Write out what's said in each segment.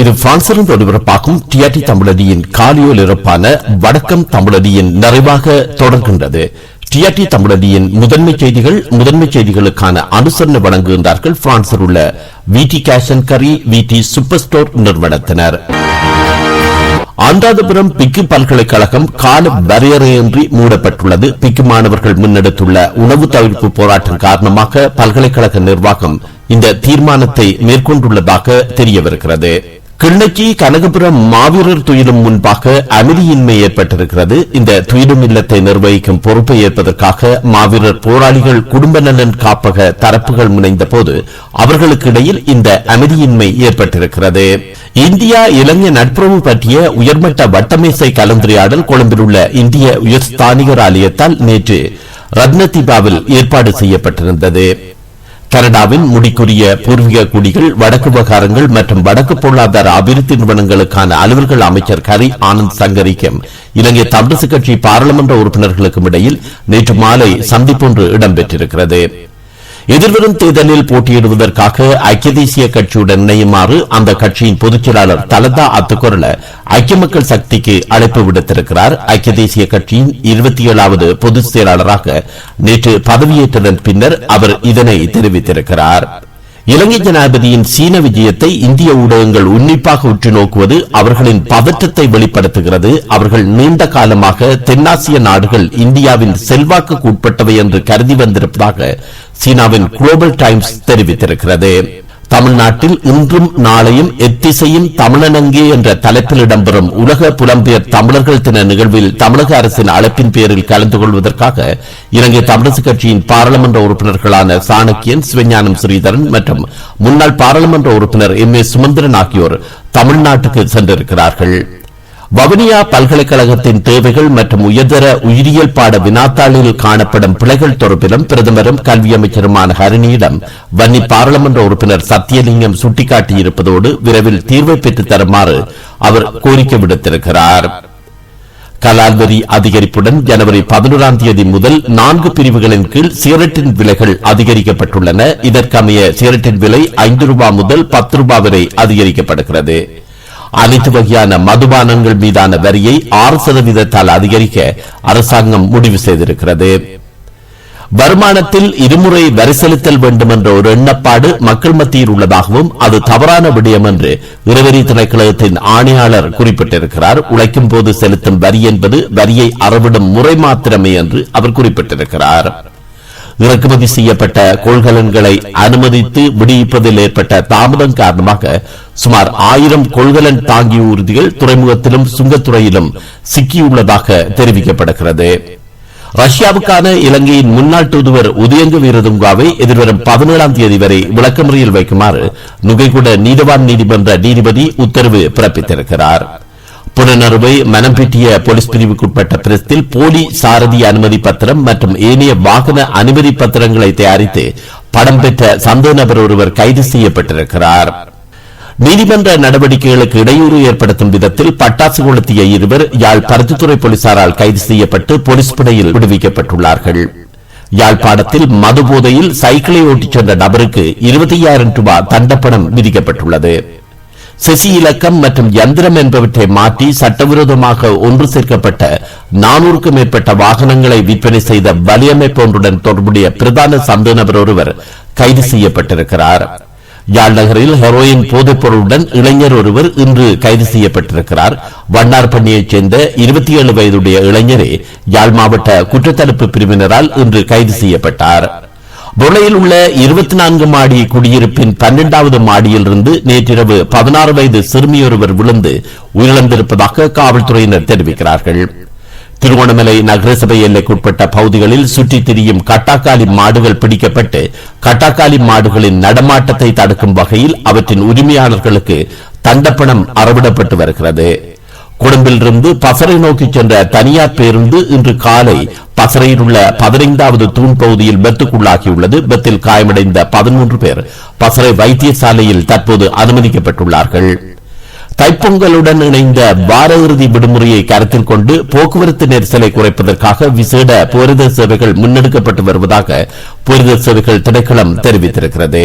இது பிரான்சிலிருந்து ஒளிபரப்பாகும் டிஆர்டி தமிழடியின் காலியோல் இருப்பான வடக்கம் தமிழடியின் நிறைவாக தொடர்கின்றது. டிஆர்டி தமிழடியின் முதன்மை செய்திகள் முதன்மை செய்திகளுக்கான அனுசரணை வழங்குகின்றார்கள் பிரான்சில் உள்ள விடி கேஷன் கரி விடி சூப்பர் ஸ்டோர் நிறுவனத்தினர். அனுராதபுரம் பிக்கு பல்கலைக்கழகம் கால வரையறையின்றி மூடப்பட்டுள்ளது. பிக்கு மாணவர்கள் முன்னெடுத்துள்ள உணவு தவிர்ப்பு போராட்டம் காரணமாக பல்கலைக்கழக நிர்வாகம் இந்த தீர்மானத்தை மேற்கொண்டுள்ளதாக தெரியவிருக்கிறது கிள்ளச்சி கனகபுரம் மாவீரர் துயிலும் முன்பாக அமைதியின்மை ஏற்பட்டிருக்கிறது. இந்த துயிலும் இல்லத்தை நிர்வகிக்கும் பொறுப்பை ஏற்பதற்காக மாவீரர் போராளிகள் குடும்ப நலன் காப்பக தரப்புகள் முனைந்த போது அவர்களுக்கு இடையில் இந்த அமைதியின்மை ஏற்பட்டிருக்கிறது. இந்தியா இலங்கை நட்புறவு பற்றிய உயர்மட்ட வட்டமேசை கலந்துரையாடல் கொழும்பில் உள்ள இந்திய உயர்ஸ்தானிகர் ஆலயத்தால் நேற்று ரத்னதீபாவில் ஏற்பாடு செய்யப்பட்டிருந்தது. கனடாவின் முடிக்குரிய பூர்வீக குடிகள் வடக்கு விவகாரங்கள் மற்றும் வடக்கு பொருளாதார அபிவிருத்தி நிறுவனங்களுக்கான அலுவல்கள் அமைச்சர் கரி ஆனந்த் சங்கரிக்கும். இலங்கை தமிழிசை கட்சி பாராளுமன்ற உறுப்பினர்களுக்கும் இடையில் நேற்று மாலை சந்திப்பொன்று இடம்பெற்றிருக்கிறது. எதிர்வரும் தேர்தலில் போட்டியிடுவதற்காக ஐக்கிய தேசிய கட்சியுடன் இணையுமாறு அந்த கட்சியின் பொதுச்செயலாளர் தலதா அத்துக்குரல ஐக்கிய மக்கள் சக்திக்கு அழைப்பு விடுத்திருக்கிறார். ஐக்கிய தேசிய கட்சியின் இருபத்தி ஏழாவது பொதுச் செயலாளராக நேற்று பதவியேற்றதன் பின்னர் அவர் இதனை தெரிவித்திருக்கிறார். இலங்கை ஜனாதிபதியின் சீன விஜயத்தை இந்திய ஊடகங்கள் உன்னிப்பாக உற்று நோக்குவது அவர்களின் பதற்றத்தை வெளிப்படுத்துகிறது. அவர்கள் நீண்ட காலமாக தென்னாசிய நாடுகள் இந்தியாவின் செல்வாக்குக்கு உட்பட்டவை என்று கருதி வந்திருப்பதாக சீனாவின் குளோபல் டைம்ஸ் தெரிவித்திருக்கிறது. தமிழ்நாட்டில் இன்றும் நாளையும் எத்திசையும் தமிழனங்கே என்ற தலைப்பில் இடம்பெறும் உலக புலம்பெயர் தமிழர்கள் தின நிகழ்வில் தமிழக அரசின் அழைப்பின் பேரில் கலந்து கொள்வதற்காக இலங்கை தமிழரசு கட்சியின் பாராளுமன்ற உறுப்பினர்களான சாணக்கியன் சிவஞானம் ஸ்ரீதரன் மற்றும் முன்னாள் பாராளுமன்ற உறுப்பினர் எம் ஏ சுமந்திரன் ஆகியோர் தமிழ்நாட்டுக்கு சென்றிருக்கிறார்கள். வவுனியா பல்கலைக்கழகத்தின் தேவைகள் மற்றும் உயர்தர உயிரியல் பாட வினாத்தாளில் காணப்படும் பிழைகள் தொடர்பிலும் பிரதமரும் கல்வி அமைச்சருமான ஹரிணியிடம் வன்னி பாராளுமன்ற உறுப்பினர் சத்தியலிங்கம் சுட்டிக்காட்டியிருப்பதோடு விரைவில் தீர்வை பெற்றுத் தருமாறு அவர் கோரிக்கை விடுத்திருக்கிறார். கலால் வரி அதிகரிப்புடன் ஜனவரி பதினோராம் தேதி முதல் நான்கு பிரிவுகளின் கீழ் சிகரெட்டின் விலைகள் அதிகரிக்கப்பட்டுள்ளன. இதற்கமைய சிகரெட்டின் விலை ஐந்து ரூபாய் முதல் பத்து ரூபாய் வரை அதிகரிக்கப்படுகிறது. அனைத்து வகையான மதுபானங்கள் மீதான வரியை ஆறு சதவீதத்தால் அதிகரிக்க அரசாங்கம் முடிவு செய்திருக்கிறது. வருமானத்தில் இருமுறை வரி செலுத்தல் வேண்டும் என்ற ஒரு எண்ணப்பாடு மக்கள் மத்தியில் உள்ளதாகவும் அது தவறான விடயம் என்று இருவரி திணைக்களத்தின் ஆணையாளர் குறிப்பிட்டிருக்கிறார். உழைக்கும் போது செலுத்தும் வரி என்பது வரியை அறவிடும் முறை மாத்திரமே என்று அவர் குறிப்பிட்டிருக்கிறார். இறக்குமதி செய்யப்பட்ட கொள்கலன்களை அனுமதித்து விடுவிப்பதில் ஏற்பட்ட தாமதம் காரணமாக சுமார் ஆயிரம் கொள்கலன் தாங்கிய ஊர்திகள் துறைமுகத்திலும் சுங்கத்துறையிலும் சிக்கியுள்ளதாக தெரிவிக்கப்படுகிறது. ரஷ்யாவுக்கான இலங்கையின் முன்னாள் தூதுவர் உதயங்க வீரதுங்காவை எதிர்வரும் பதினேழாம் தேதி வரை விளக்கமுறையில் வைக்குமாறு நுகைகுட நீதவான் நீதிமன்ற நீதிபதி உத்தரவு பிறப்பித்திருக்கிறாா் புனனறுவை மனம்பிட்டிய போலீஸ் பிரிவுக்குட்பட்ட பிரஸ்தில் போலி சாரதி அனுமதி பத்திரம் மற்றும் ஏனைய வாகன அனுமதி பத்திரங்களை தயாரித்து படம் பெற்ற சந்தேக நபர் ஒருவர் கைது செய்யப்பட்டிருக்கிறார். நீதிமன்ற நடவடிக்கைகளுக்கு இடையூறு ஏற்படுத்தும் விதத்தில் பட்டாசு கொளுத்திய இருவர் யாழ் பருத்தித்துறை போலீசாரால் கைது செய்யப்பட்டு போலீஸ் படையில் விடுவிக்கப்பட்டுள்ளார்கள். யாழ்ப்பாணத்தில் மது போதையில் சைக்கிளை ஓட்டிச் சென்ற நபருக்கு இருபத்தி ஆயிரம் ரூபாய் தண்டப்பணம் விதிக்கப்பட்டுள்ளது. செசி இலக்கம் மற்றும் யந்திரம் என்பவற்றை மாற்றி சட்டவிரோதமாக ஒன்று சேர்க்கப்பட்ட நானூறுக்கும் மேற்பட்ட வாகனங்களை விற்பனை செய்த வலியமைப்பு ஒன்றுடன் தொடர்புடைய பிரதான சந்தேக நபர் ஒருவர் கைது செய்யப்பட்டிருக்கிறார். யாழ் நகரில் ஹெரோயின் போதைப் பொருளுடன் இளைஞர் ஒருவர் இன்று கைது செய்யப்பட்டிருக்கிறார். வண்ணார்பண்ணியைச் சேர்ந்த இருபத்தி ஏழு வயதுடைய இளைஞரே யாழ் மாவட்ட குற்றத்தடுப்பு பிரிவினரால் இன்று கைது செய்யப்பட்டாா் பொருளையில் உள்ள இருபத்தி நான்கு மாடி குடியிருப்பின் பன்னெண்டாவது மாடியிலிருந்து நேற்றிரவு பதினாறு வயது சிறுமியொருவர் விழுந்து உயிரிழந்திருப்பதாக காவல்துறையினர் தெரிவிக்கிறார்கள். திருவோணமலை நகரசபை எல்லைக்குட்பட்ட பகுதிகளில் சுற்றித் திரியும் கட்டாக்காலி மாடுகள் பிடிக்கப்பட்டு கட்டாக்காலி மாடுகளின் நடமாட்டத்தை தடுக்கும் வகையில் அவற்றின் உரிமையாளர்களுக்கு தண்டப்பணம் அறவிடப்பட்டு வருகிறது. கொழும்பிலிருந்து பசரை நோக்கி சென்ற தனியார் பேருந்து இன்று காலை பசரையில் உள்ள பதினைந்தாவது தூண் பகுதியில் பெத்துக்குள்ளாகியுள்ளது பெத்தில் காயமடைந்த பதிமூன்று பேர் பசரை வைத்தியசாலையில் தற்போது அனுமதிக்கப்பட்டுள்ளார்கள். தைப்பொங்கலுடன் இணைந்த வார இறுதி விடுமுறையை கருத்தில் கொண்டு போக்குவரத்து நெரிசலை குறைப்பதற்காக விசேட போரித சேவைகள் முன்னெடுக்கப்பட்டு வருவதாக போரித சேவைகள் திணைக்களம் தெரிவித்திருக்கிறது.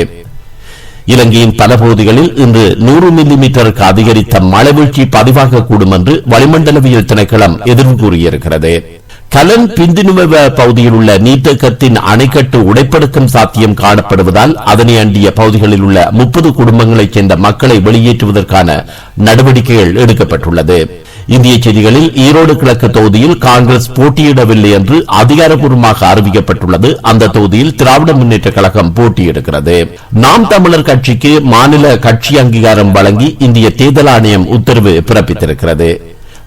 இலங்கையின் பல பகுதிகளில் இன்று நூறு மில்லிமீட்டருக்கு அதிகரித்த மழை வீழ்ச்சி பதிவாகக்கூடும் என்று வளிமண்டலவியல் திணைக்களம் எதிர்வு கூறியிருக்கிறது கலன் பிந்துனுவ பகுதியில் உள்ள நீர்த்தேக்கத்தின் அணைக்கட்டு உடைப்படுக்கும் சாத்தியம் காணப்படுவதால் அதனை அண்டிய பகுதிகளில் உள்ள முப்பது குடும்பங்களைச் சேர்ந்த மக்களை வெளியேற்றுவதற்கான நடவடிக்கைகள் எடுக்கப்பட்டுள்ளது. இந்திய செய்திகளில் ஈரோடு கிழக்கு தொகுதியில் காங்கிரஸ் போட்டியிடவில்லை என்று அதிகாரப்பூர்வமாக அறிவிக்கப்பட்டுள்ளது. அந்த தொகுதியில் திராவிட முன்னேற்ற கழகம் போட்டியிடுகிறது. நாம் தமிழர் கட்சிக்கு மாநில கட்சி அங்கீகாரம் வழங்கி இந்திய தேர்தல் ஆணையம் உத்தரவு பிறப்பித்திருக்கிறது.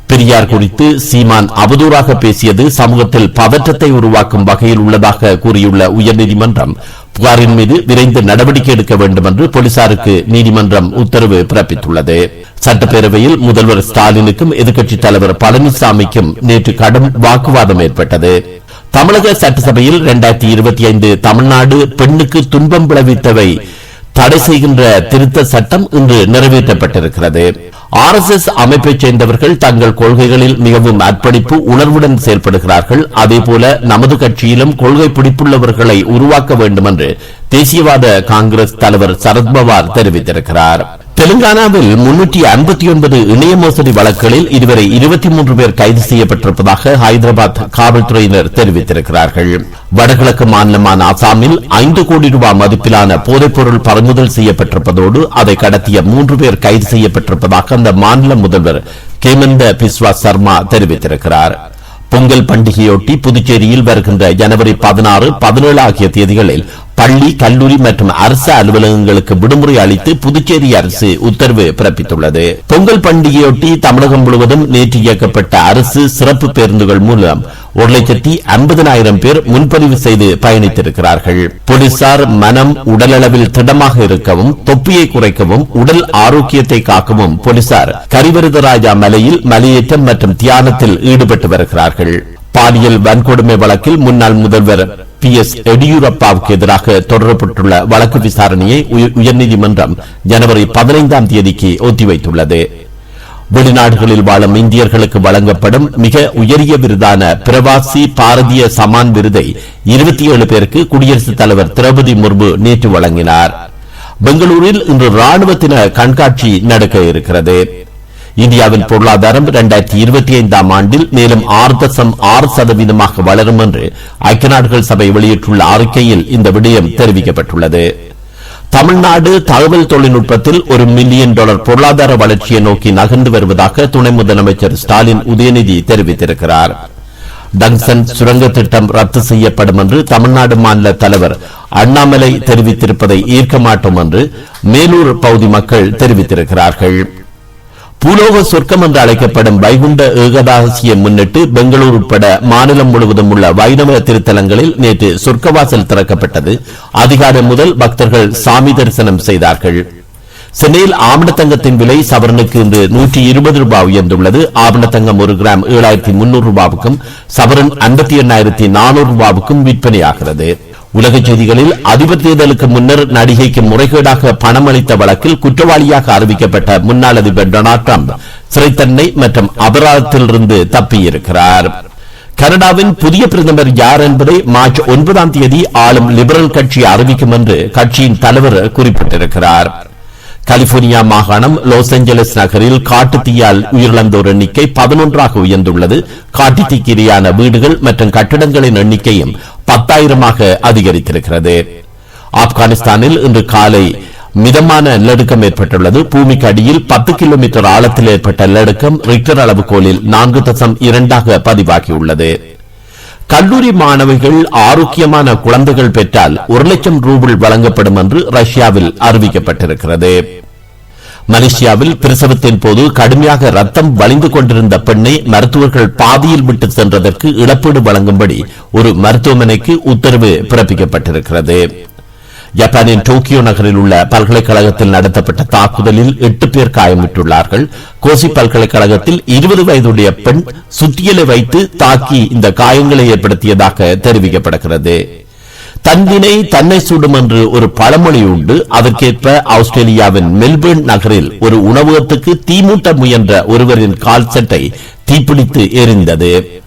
பெரியார் குறித்து சீமான் அவதூறாக பேசியது சமூகத்தில் பதற்றத்தை உருவாக்கும் வகையில் உள்ளதாக கூறியுள்ள உயர்நீதிமன்றம் புகாரின் மீது விரைந்து நடவடிக்கை எடுக்க வேண்டும் என்று போலீசாருக்கு நீதிமன்றம் உத்தரவு பிறப்பித்துள்ளது. சட்டப்பேரவையில் முதல்வர் ஸ்டாலினுக்கும் எதிர்க்கட்சித் தலைவர் பழனிசாமிக்கும் நேற்று கடும் வாக்குவாதம் ஏற்பட்டது. தமிழக சட்டசபையில் இரண்டாயிரத்தி இருபத்தி ஐந்து தமிழ்நாடு பெண்ணுக்கு துன்பம் விளைவித்தவை தடை செய்கின்ற திருத்த சட்டம் இன்று நிறைவேற்றப்பட்டிருக்கிறது. ஆர் எஸ் எஸ் அமைப்பைச் சேர்ந்தவர்கள் தங்கள் கொள்கைகளில் மிகவும் அர்ப்பணிப்பு உணர்வுடன் செயல்படுகிறார்கள். அதேபோல நமது கட்சியிலும் கொள்கை பிடிப்புள்ளவர்களை உருவாக்க வேண்டும் என்று தேசியவாத காங்கிரஸ் தலைவர் சரத்பவார் தெரிவித்திருக்கிறார். தெலுங்கானாவில் முன்னூற்றி ஐம்பத்தி ஒன்பது இணைய மோசடி வழக்குகளில் இதுவரை இருபத்தி மூன்று பேர் கைது செய்யப்பட்டிருப்பதாக ஹைதராபாத் காவல்துறையினர் தெரிவித்திருக்கிறார்கள். வடகிழக்கு மாநிலமான அசாமில் ஐந்து கோடி ரூபாய் மதிப்பிலான போதைப்பொருள் பறிமுதல் செய்யப்பட்டிருப்பதோடு அதை கடத்திய மூன்று பேர் கைது செய்யப்பட்டிருப்பதாக அந்த மாநில முதல்வர் கேமந்த பிஸ்வா சர்மா தெரிவித்திருக்கிறாா் பொங்கல் பண்டிகையொட்டி புதுச்சேரியில் வருகின்ற ஜனவரி பதினாறு பதினேழு ஆகிய தேதிகளில் பள்ளி கல்லூரி மற்றும் அரசு அலுவலகங்களுக்கு விடுமுறை அளித்து புதுச்சேரி அரசு உத்தரவு பிறப்பித்துள்ளது. பொங்கல் பண்டிகையொட்டி தமிழகம் முழுவதும் நேற்று இயக்கப்பட்ட அரசு சிறப்பு பேருந்துகள் மூலம் ஒரு லட்சத்தி ஐம்பதனாயிரம் பேர் முன்பதிவு செய்து பயணித்திருக்கிறார்கள். போலீசார் மனம் உடலளவில் திடமாக இருக்கவும் தொப்பியை குறைக்கவும் உடல் ஆரோக்கியத்தை காக்கவும் போலீசார் கரிவரதராஜா மலையில் மலையேற்றம் மற்றும் தியானத்தில் ஈடுபட்டு வருகிறார்கள். பாலியல் வன்கொடுமை வழக்கில் முன்னாள் முதல்வர் பி. எஸ். எடியூரப்பாவுக்கு எதிராக தொடரப்பட்டுள்ள வழக்கு விசாரணையை உயர்நீதிமன்றம் ஜனவரி பதினைந்தாம் தேதிக்கு ஒத்திவைத்துள்ளது. வெளிநாடுகளில் வாழும் இந்தியர்களுக்கு வழங்கப்படும் மிக உயரிய விருதான பிரவாசி பாரதிய சமான் விருதை இருபத்தி ஏழு பேருக்கு குடியரசுத் தலைவர் திரௌபதி முர்மு நேற்று வழங்கினார். பெங்களூரில் இன்று ராணுவத்தின கண்காட்சி நடக்க இருக்கிறது. இந்தியாவின் பொருளாதாரம் இரண்டாயிரத்தி இருபத்தி ஐந்தாம் ஆண்டில் மேலும் ஆறு தசம் ஆறு சதவீதமாக வளரும் என்று ஐக்கிய நாடுகள் சபை வெளியிட்டுள்ள அறிக்கையில் இந்த விடயம் தெரிவிக்கப்பட்டுள்ளது. தமிழ்நாடு தகவல் தொழில்நுட்பத்தில் ஒரு மில்லியன் டாலர் பொருளாதார வளர்ச்சியை நோக்கி நகர்ந்து வருவதாக துணை முதலமைச்சர் ஸ்டாலின் உதயநிதி தெரிவித்திருக்கிறார். டங்சன் சுரங்க திட்டம் ரத்து செய்யப்படும் என்று தமிழ்நாடு மாநில தலைவர் அண்ணாமலை தெரிவித்திருப்பதை ஏற்க மாட்டோம் என்று மேலூர் பகுதி மக்கள் தெரிவித்திருக்கிறார்கள். பூலோக சொர்க்கம் என்று அழைக்கப்படும் வைகுண்ட ஏகதாசியை முன்னிட்டு பெங்களூர் உட்பட மாநிலம் முழுவதும் உள்ள வைணவ திருத்தலங்களில் நேற்று சொர்க்கவாசல் திறக்கப்பட்டது. அதிகாலை முதல் பக்தர்கள் சாமி தரிசனம் செய்தார்கள். சென்னையில் ஆவணத்தங்கத்தின் விலை சவரனுக்கு இன்று நூற்றி இருபது ரூபாய் உயர்ந்துள்ளது. ஆவணத்தங்கம் ஒரு கிராம் ஏழாயிரத்தி முன்னூறு ரூபாவுக்கும் சவரன் ஐம்பத்தி எண்ணாயிரத்தி நானூறு ரூபாவுக்கும் விற்பனையாகிறது. உலக செய்திகளில் அதிபர் தேர்தலுக்கு முன்னர் நடிகைக்கு முறைகேடாக பணம் அளித்த வழக்கில் குற்றவாளியாக அறிவிக்கப்பட்ட முன்னாள் அதிபர் டொனால்டு டிரம்ப் சிறைத்தன்மை மற்றும் அபராதத்திலிருந்து தப்பியிருக்கிறார். கனடாவின் புதிய பிரதமர் யார் என்பதை மார்ச் ஒன்பதாம் தேதி ஆளும் லிபரல் கட்சி அறிவிக்கும் என்று கட்சியின் தலைவர் குறிப்பிட்டிருக்கிறார். கலிபோர்னியா மாகாணம் லாஸ் ஏஞ்சலஸ் நகரில் காட்டுத்தீயால் உயிரிழந்தோர் எண்ணிக்கை பதினொன்றாக உயர்ந்துள்ளது. காட்டுத்தீக்கிரையான வீடுகள் மற்றும் கட்டிடங்களின் எண்ணிக்கையும் பத்தாயிரமாக அதிகரித்திருக்கிறது. ஆப்கானிஸ்தானில் இன்று காலை மிதமான நிலநடுக்கம் ஏற்பட்டுள்ளது. பூமிக்கு அடியில் பத்து கிலோமீட்டர் ஆழத்தில் ஏற்பட்ட நிலநடுக்கம் ரிக்டர் அளவுகோலில் நான்கு தசம் இரண்டாக பதிவாகியுள்ளது. கல்லூரி மாணவிகள் ஆரோக்கியமான குழந்தைகள் பெற்றால் ஒரு லட்சம் ரூபிள் வழங்கப்படும் என்று ரஷ்யாவில் அறிவிக்கப்பட்டிருக்கிறது. மலேசியாவில் பிரசவத்தின் போது கடுமையாக ரத்தம் வலிந்து கொண்டிருந்த பெண்ணை மருத்துவர்கள் பாதியில் விட்டு சென்றதற்கு இழப்பீடு வழங்கும்படி ஒரு மருத்துவமனைக்கு உத்தரவு பிறப்பிக்கப்பட்டிருக்கிறது. ஜப்பானின் டோக்கியோ நகரில் உள்ள பல்கலைக்கழகத்தில் நடத்தப்பட்ட தாக்குதலில் எட்டு பேர் காயமிட்டுள்ளார்கள் கோசி பல்கலைக்கழகத்தில் இருபது வயதுடைய பெண் சுத்தியலை வைத்து தாக்கி இந்த காயங்களை ஏற்படுத்தியதாக தெரிவிக்கப்படுகிறது. தன்வினை தன்னை சுடும் என்று ஒரு பழமொழி உண்டு. அதற்கேற்ப ஆஸ்திரேலியாவின் மெல்பர்ன் நகரில் ஒரு உணவகத்துக்கு தீமூட்ட முயன்ற ஒருவரின் கால் சட்டை தீப்பிடித்து எரிந்தது.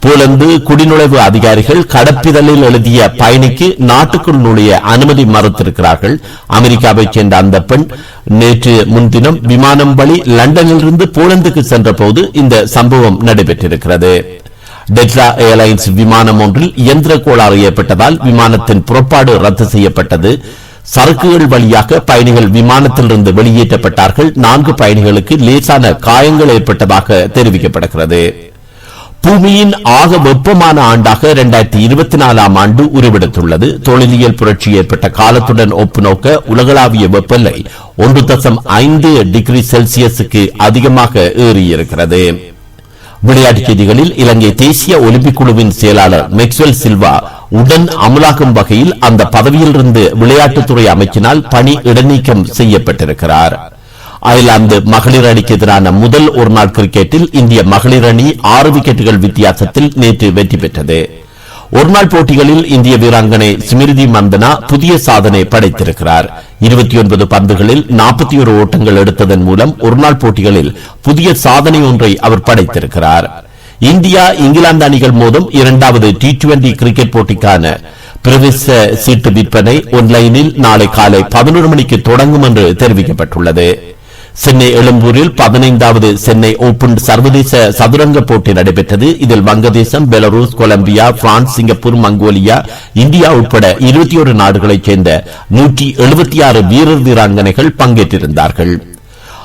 போலந்து குடிநுழைவு அதிகாரிகள் கடப்பிதழில் எழுதிய பயணிக்கு நாட்டுக்குள் நுழைய அனுமதி மறுத்திருக்கிறார்கள். அமெரிக்காவைச் சேர்ந்த அந்த பெண் நேற்று முன்தினம் விமானம் வழி லண்டனிலிருந்து போலந்துக்கு சென்றபோது இந்த சம்பவம் நடைபெற்றிருக்கிறது. டெல்டா ஏர்லைன்ஸ் விமானம் ஒன்றில் இயந்திர கோளாறு ஏற்பட்டதால் விமானத்தின் புறப்பாடு ரத்து செய்யப்பட்டது. சரக்குகள் வழியாக பயணிகள் விமானத்திலிருந்து வெளியேற்றப்பட்டார்கள். நான்கு பயணிகளுக்கு லேசான காயங்கள் ஏற்பட்டதாக தெரிவிக்கப்படுகிறது பூமியின் ஆக வெப்பமான ஆண்டாக இரண்டாயிரத்தி இருபத்தி நாலாம் ஆண்டு உருவெடுத்துள்ளது. தொழிலியல் புரட்சி ஏற்பட்ட காலத்துடன் ஒப்புநோக்க உலகளாவிய வெப்பநிலை ஒன்று தசம் ஐந்து டிகிரி செல்சியஸுக்கு அதிகமாக ஏறியிருக்கிறது. விளையாட்டுச் செய்திகளில் இலங்கை தேசிய ஒலிம்பிக் குழுவின் செயலாளர் மெக்ஸ்வெல் சில்வா உடன் அமலாகும் வகையில் அந்த பதவியிலிருந்து விளையாட்டுத்துறை அமைச்சினால் பணி இடைநீக்கம் செய்யப்பட்டிருக்கிறார். அயர்லாந்து மகளிர் அணிக்கு எதிரான முதல் ஒருநாள் கிரிக்கெட்டில் இந்திய மகளிர் அணி ஆறு விக்கெட்டுகள் வித்தியாசத்தில் நேற்று வெற்றி பெற்றது. ஒருநாள் போட்டிகளில் இந்திய வீராங்கனை ஸ்மிருதி மந்தனா புதிய சாதனை படைத்திருக்கிறார். இருபத்தி ஒன்பது பந்துகளில் நாற்பத்தி ஒரு ஓட்டங்கள் எடுத்ததன் மூலம் ஒருநாள் போட்டிகளில் புதிய சாதனை ஒன்றை அவர் படைத்திருக்கிறார். இந்தியா இங்கிலாந்து அணிகள் மோதும் இரண்டாவது டி டுவெண்டி கிரிக்கெட் போட்டிக்கான பிரவேச சீட்டு விற்பனை ஒன்லைனில் நாளை காலை பதினொரு மணிக்கு தொடங்கும் என்று தெரிவிக்கப்பட்டுள்ளது. சென்னை எழும்பூரில் பதினைந்தாவது சென்னை ஓபன் சர்வதேச சதுரங்க போட்டி நடைபெற்றது. இதில் வங்கதேசம் Belarus Colombia France Singapore Mongolia India உட்பட இருபத்தி ஒரு நாடுகளைச் சேர்ந்த நூற்றி எழுபத்தி ஆறு வீரர் வீராங்கனைகள் பங்கேற்றிருந்தார்கள்.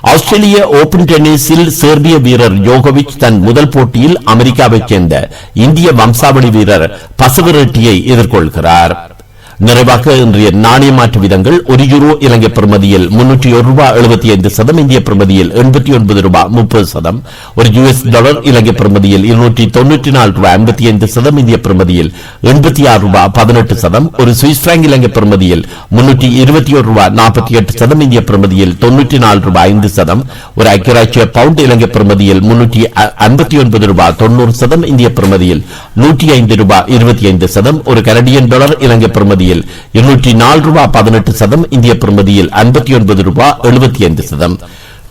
ஆஸ்திரேலிய ஓபன் டென்னிஸில் சேர்பிய வீரர் யோகோவிச் தன் முதல் போட்டியில் அமெரிக்காவைச் சேர்ந்த இந்திய வம்சாவளி வீரர் பசவரெட்டியை எதிர்கொள்கிறார். நிறைவாக இன்றைய நாணய மாற்று விதங்கள் ஒரு யூரோ இலங்கை பிரமதியில் முன்னூற்றி ஒரு ரூபாய் எழுபத்தி ஐந்து சதம் இந்திய பிரமதியில் எண்பத்தி ஒன்பது ரூபாய் முப்பது சதம் ஒரு யுஎஸ் டாலர் இலங்கை பிரமதியில் இருநூற்றி தொன்னூற்றி நாலு ரூபாய் ஐம்பத்தி ஐந்து சதம் இந்திய பிரமதியில் எண்பத்தி ஆறு ரூபாய் பதினெட்டு சதம் ஒரு சுவிஸ் பிராங்க் இலங்கை பிரமதியில் முன்னூற்றி இருபத்தி ஒரு ரூபாய் நாற்பத்தி எட்டு சதம் இந்திய பிரமதியில் தொன்னூற்றி நாலு ரூபாய் ஐந்து சதம் ஒரு ஐக்கியராட்சிய பவுண்ட் இலங்கை பிரமதியில் முன்னூற்றி ஐம்பத்தி ஒன்பது ரூபாய் தொன்னூறு சதம் இந்திய பிரமதியில் நூற்றி ஐந்து ரூபாய் இருபத்தி ஐந்து சதம் ஒரு கனடியன் டாலர் இலங்கை பிரமதியில் இருநூற்றி நாலு ரூபாய் பதினெட்டு சதம் இந்திய பிரமதியில் ஐம்பத்தி ஒன்பது ரூபாய் எழுபத்தி ஐந்து சதம்.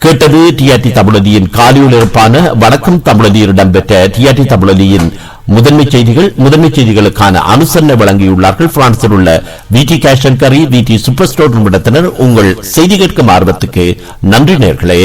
கேட்டது டிஆர்டி தமிழதியின் காலியுளிருப்பான வணக்கம் தமிழதியில் இடம்பெற்ற டிஆர்டி தமிழதியின் முதன்மை செய்திகள் முதன்மை செய்திகளுக்கான அனுசரணை வழங்கியுள்ளார்கள். பிரான்சில் உள்ள வி டி கேஷன் கரி வி டி சூப்பர் ஸ்டோர் நிமிடத்தினர் உங்கள் செய்தி கேட்கும் ஆர்வத்துக்கு நன்றி நேர்களே.